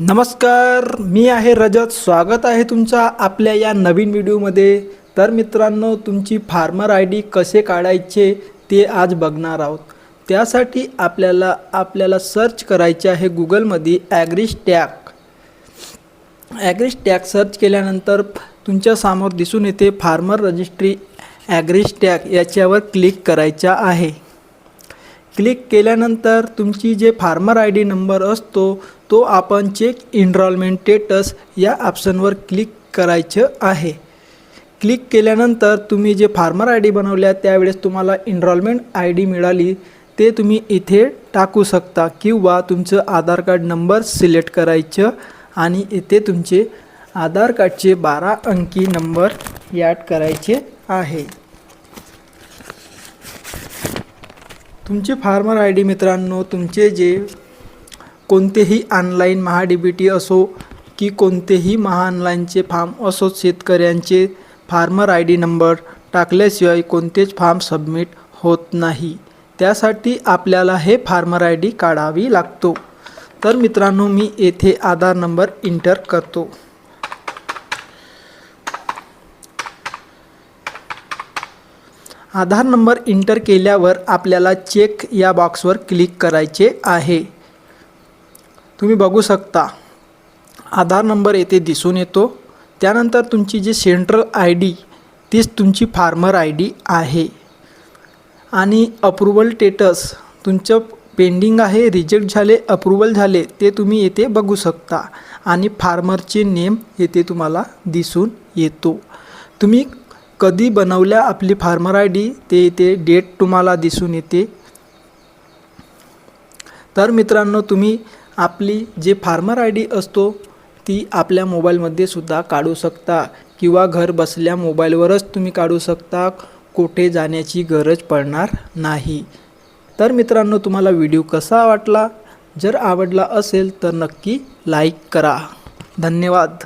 नमस्कार मी आहे रजत. स्वागत आहे तुमचा आपल्या या नवीन व्हिडिओमध्ये. तर मित्रांनो तुमची फार्मर आय डी कसे काढायचे ते आज बघणार आहोत. त्यासाठी आपल्याला आपल्याला सर्च करायचे आहे गुगलमध्ये AgriStack AgriStack search केल्यानंतर तुमच्यासमोर दिसून येते फार्मर रजिस्ट्री ॲग्रिश टॅग याच्यावर क्लिक करायचा आहे. क्लिक केल्यानंतर तुमची जे फार्मर आय डी नंबर असतो तो आपण चेक इनरॉलमेंट स्टेटस या ऑप्शनवर क्लिक करायचं आहे. क्लिक केल्यानंतर तुम्ही जे फार्मर आय डी बनवल्या त्यावेळेस तुम्हाला इनरॉलमेंट आय डी मिळाली. ते तुम्ही इथे टाकू शकता किंवा तुमचं आधार कार्ड नंबर सिलेक्ट करायचं आणि इथे तुमचे आधार कार्डचे बारा अंकी नंबर ॲड करायचे आहे. तुमचे फार्मर आय डी मित्रांनो तुमचे जे कोणतेही ऑनलाईन महा बी टी असो की कोणतेही महाऑनलाईनचे फार्म असो शेतकऱ्यांचे फार्मर आय डी नंबर टाकल्याशिवाय कोणतेच फार्म सबमिट होत नाही. त्यासाठी आपल्याला हे फार्मर आय डी काढावी लागतो. तर मित्रांनो मी येथे आधार नंबर इंटर करतो. आधार नंबर इंटर केल्यावर आपल्याला चेक या बॉक्सवर क्लिक करायचे आहे. तुम्ही बघू शकता. आधार नंबर येथे दिसून येतो. त्यानंतर तुमची जी सेंट्रल आय डी तीच तुमची फार्मर आय डी आहे. आणि अप्रुव्हल स्टेटस तुमचं पेंडिंग आहे रिजेक्ट झाले अप्रुव्हल झाले ते तुम्ही येथे बघू शकता. आणि फार्मरचे नेम येथे तुम्हाला दिसून येतो. तुम्ही कधी बनवल्या आपली फार्मर आय डी ते येथे डेट तुम्हाला दिसून येते. तर मित्रांनो तुम्ही आपली जे फार्मर आय डी असतो ती आपल्या मोबाईलमध्ये सुद्धा काढू शकता. किंवा घर बसल्या मोबाईलवरच तुम्ही काढू शकता. कुठे जाण्याची गरज पडणार नाही. तर मित्रांनो तुम्हाला व्हिडिओ कसा वाटला? जर आवडला असेल तर नक्की लाईक करा. धन्यवाद.